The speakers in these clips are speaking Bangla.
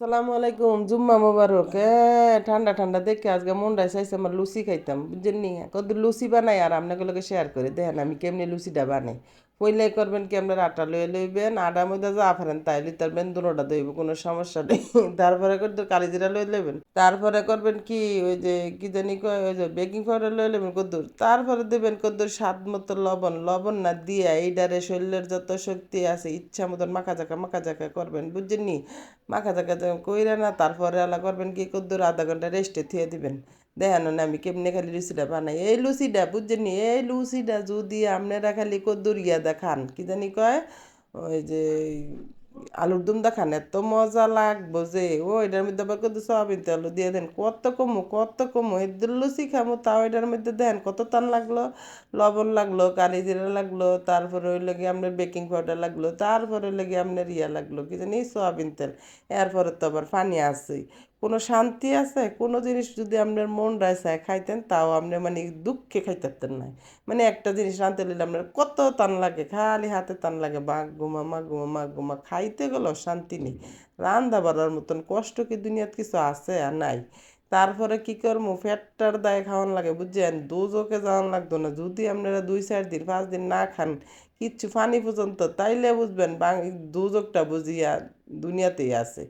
সালামু আলাইকুম, জুম্মা মোবারক। ঠান্ডা ঠান্ডা দেখে আজকে মনটাই চাইছে আমার লুচি খাইতাম, বুঝছেন নি? কত লুচি বানাই আর আপনাকে লোকে শেয়ার করে। দেখেন আমি কেমনি লুচিটা বানাই। পইলে করবেন কি, আপনার আটা লয়ে লইবেন আটার মধ্যে যা ফেরেন তাই লিতারবেন দুটোটা দইব কোনো সমস্যা নেই। তারপরে করতে কালিজিরা লয়ে লইবেন। তারপরে করবেন কি, ওই যে কি জানি ওই যে বেকিং পাউডার লয়ে লইবেন কদ্দুর। তারপরে দেবেন কদ্দুর স্বাদ মতো লবণ লবণ না দিয়ে এইটারে শরীরের যত শক্তি আছে, ইচ্ছা মতন মাখা জাকা মাখা জাকা করবেন, বুঝছেন নি? মাখা জাকা কইরা না, তারপরে আলা করবেন কি, কদ্দুর আধা ঘণ্টা রেস্টে থুয়ে দিবেন। দেখেন না, আমি কেমনে খালি লুচিটা বানাই? এই লুচিটা, বুঝছেন এই লুচিটা যদি আপনারা খালি কদ্দুর ইয়া দেখান কি জানি কয়? ওই যে আলুর দম দেখান এত মজা লাগবো যে। ও, এটার মধ্যে আবার কত সয়াবিন তেল দিয়ে দেন। কত কমু কত কমু এদের লুচি খামু, তাও এটার মধ্যে দেন। কত টান লাগল? লবণ লাগল, কালি জিরা লাগল, তারপরে ওই লাগে আপনার বেকিং পাউডার লাগল, তারপরে লাগে আপনার ইয়া লাগল, কি জানি? সয়াবিন তেল। এরপরে তো আবার পানি আসেই কোনো শান্তি আছে? কোনো জিনিস যদি আপনার মন রায় খাইতেন, তাও আপনি মানে দুঃখে খাইতেন না। মানে একটা জিনিস রাঁধতে নিলে আপনার কত টান লাগে, খালি হাতে টান লাগে, বাঘ গুমা মা গুমা মা গুমা খাইতে গেলেও শান্তি নেই। রান্ধা বাড়ার মতন কষ্ট কি দুনিয়াত কিছু আছে আর নাই? তারপরে কি করব? ফ্যাটটার দায়ে খাওয়ান লাগে, বুঝছেন? দুজোকে যাওয়ান লাগতো না। যদি আপনারা দুই, চার দিন, পাঁচ দিন না খান, কিচ্ছু ফানি পর্যন্ত, তাইলে বুঝবেন বাং দুজকটা বুঝিয়া দুনিয়াতেই আছে।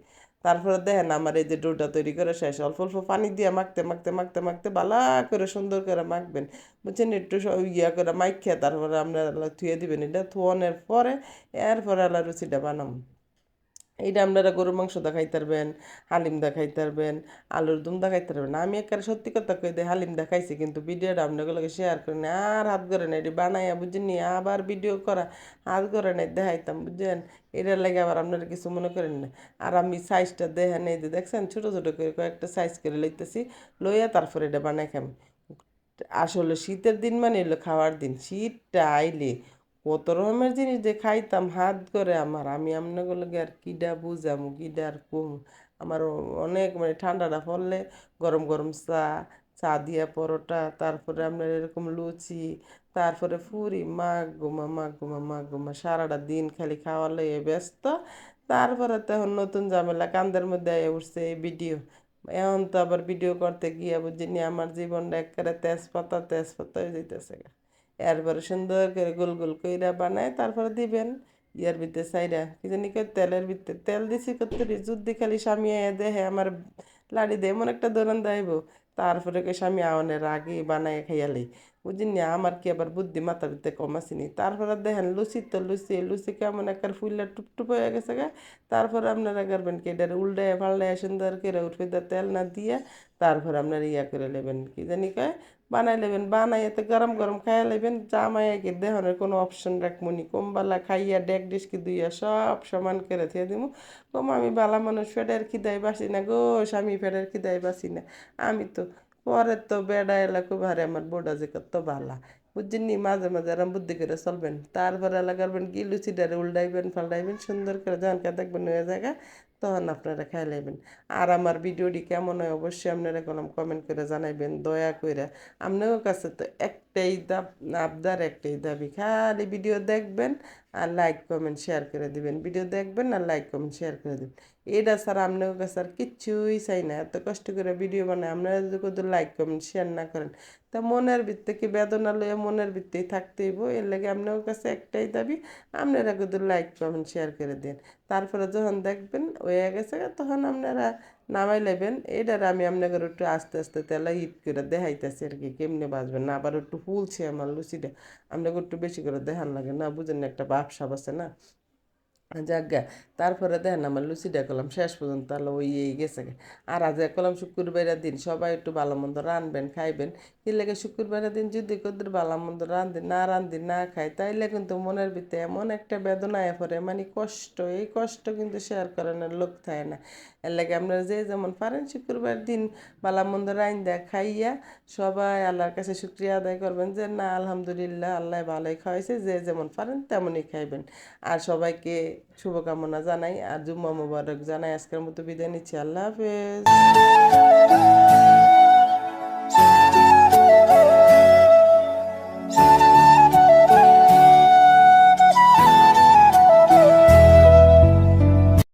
তারপরে দেখেন আমার এই যে ডোটা তৈরি করে শেষ। অল্প অল্প পানি দিয়ে মাখতে মাখতে মাখতে মাখতে বালা করে সুন্দর করে মাখবেন। বুঝছেন? একটু ইয়া করে মাখিয়া তারপরে আপনারা থুয়ে দিবেন। এটা থুয়ানোর পরে এরপরে আল্লাহ রুচিটা বানাম এইটা আপনারা গরুর মাংস দা খাইতে পারবেন, হালিম দা খাইতে পারবেন, আলুর দুম দা খাইতে পারবেন। আমি একেবারে সত্যি কথা কই দিই হালিম দা খাইছি কিন্তু ভিডিওটা আপনাগুলোকে শেয়ার করে না আর হাত করে না এটি বানাইয়া বুঝেনি আবার ভিডিও করা, হাত করে নাই, দেখাইতাম বুঝছেন এটার লাগে আবার আপনারা কিছু মনে করেন না। আর আমি সাইজটা দেখেন, এই যে দেখছেন, ছোটো ছোটো করে কয়েকটা সাইজ করে লইতেছি, লইয়া তারপরে এটা বানাই খাম আসলে শীতের দিন মানে হলো খাওয়ার দিন, শীতটা আইলে কত রকমের জিনিস যে খাইতাম, হাত করে আমার। আমি আপনাগুলোকে আর কিডা বুঝামু, কিডা আর কম? আমার অনেক মানে ঠান্ডাটা পড়লে গরম গরম চা চা দিয়া পরোটা, তারপরে আপনার এরকম লুচি, তারপরে ফুরি মা গুমা মা গুমা মা গুমা সারাটা দিন খালি খাওয়া লইয়ে ব্যস্ত। তারপরে তখন নতুন ঝামেলা, কান্দের মধ্যে উঠছে এই ভিডিও। এখন তো আবার ভিডিও করতে গিয়ে বুঝিনি আমার জীবনটা একেবারে তেজপাতা তেজপাতা হয়ে যাইতেছে গা। এরপরে সুন্দর করে গোল গোল কইরা বানায়, তারপরে দিবেন ইয়ার ভিতরে সাইডা কি জানি তেলের ভিতরে, তেল দিছি করতে যুদ্ধি খালি স্বামী দেহে আমার লাড়ি দে এমন একটা দোকান দাইব তারপরে কে স্বামী, আওয়ানের আগে বানায় খাইয়ালি বুঝিনি, আমার কি আবার বুদ্ধি মাথার ভিতরে কম আসেনি? তারপরে দেখেন লুচি তো লুচি লুচি কেমন একটা ফুললা টুপটুপ হয়ে গেছে গা? তারপরে আপনারা করবেন কি, এটার উল্টায় পাল্টায় সুন্দর করে উঠবে তেল না দিয়ে তারপর আপনারা ইয়া করে নেবেন, কি জানি কয়? বানাই নেবেন বানাই এতে গরম গরম খাইয়া নেবেন, জামাইয়া কি দেহনের কোনো অপশন রাখমুনি কমবালা খাইয়া ডেক ডিস্কি দুইয়া সব সমান করে থিয়ে দিব কম আমি বালা মানুষ ফেডের খিদাই বাসি না গো, স্বামী ফেডের খিদাই বাসি না। আমি তো পরে তো বেড়া এলা খুব হারে আমার বোডা যে কত বালা বুঝছেন নি মাঝে মাঝে আরাম বুদ্ধি করে চলবেন। তারপরে এলা করবেন কি? লুচিটারে উল্টাইবেন, ফাল্টাইবেন, সুন্দর করে যখন দেখবেন ওই জায়গা তখন আপনারা খাই নেবেন আর আমার ভিডিওটি কেমন হয় অবশ্যই আপনারা কোনো কমেন্ট করে জানাইবেন, দয়া করে আপনার কাছে তো একটাই দাব আবদার, একটাই দাবি। খালি ভিডিও দেখবেন আর লাইক কমেন্ট শেয়ার করে দিবেন। ভিডিও দেখবেন আর লাইক কমেন্ট শেয়ার করে দিবেন। এটা স্যার আপনার কাছে আর কিচ্ছুই চাই না। এত কষ্ট করে ভিডিও বানায়। আপনারা যদি কোনো লাইক কমেন্ট শেয়ার না করেন, তা মনের ভিত্তে কি বেদনা লইয়া মনের ভিত্তেই থাকতে হইব? এর লাগে আপনার কাছে একটাই দাবি, আপনারা কিন্তু লাইক কমেন্ট শেয়ার করে দেন। তারপরে যখন দেখবেন হয়ে গেছে তখন আপনারা নামাই লেবেন এটার আমি আপনাদের একটু আস্তে আস্তে তেলা হিট করে দেখাইতেছি আর কি, কেমনে বাঁচবেন না? আবার একটু ফুলছে আমার লুচিটা, আপনাকে একটু বেশি করে দেখান লাগে, না বুঝেন একটা বাপসাপ আছে না? যাজ্ঞা তারপরে দেখেন আমার লুচিটা করলাম শেষ পর্যন্ত তাহলে ওই এই গেছে। আর আজ করলাম শুক্রবারের দিন সবাই একটু ভালো মন্দ রানবেন, খাইবেন। কি লাগে শুক্রবারের দিন যদি কদের ভালো মন্দ রান্ধি না রান্ধি না খাই তাইলে কিন্তু মনের ভিতরে এমন একটা বেদনায় পড়ে মানে কষ্ট, এই কষ্ট কিন্তু শেয়ার করানোর লোক থাকে না। এর লাগে আপনারা যে যেমন পারেন শুক্রবার দিন ভালো মন্দ দেয় খাইয়া সবাই আল্লাহর কাছে শুক্রিয়া আদায় করবেন যে, না, আলহামদুলিল্লাহ, আল্লাহ ভালোই খাওয়াইছে, যে যেমন পারেন তেমনই খাইবেন। আর সবাইকে শুভকামনা জানাই আর জুম্মা মুবারক জানাই আজকের মতো বিদায় নিচ্ছি। আল্লাহ হাফেজ।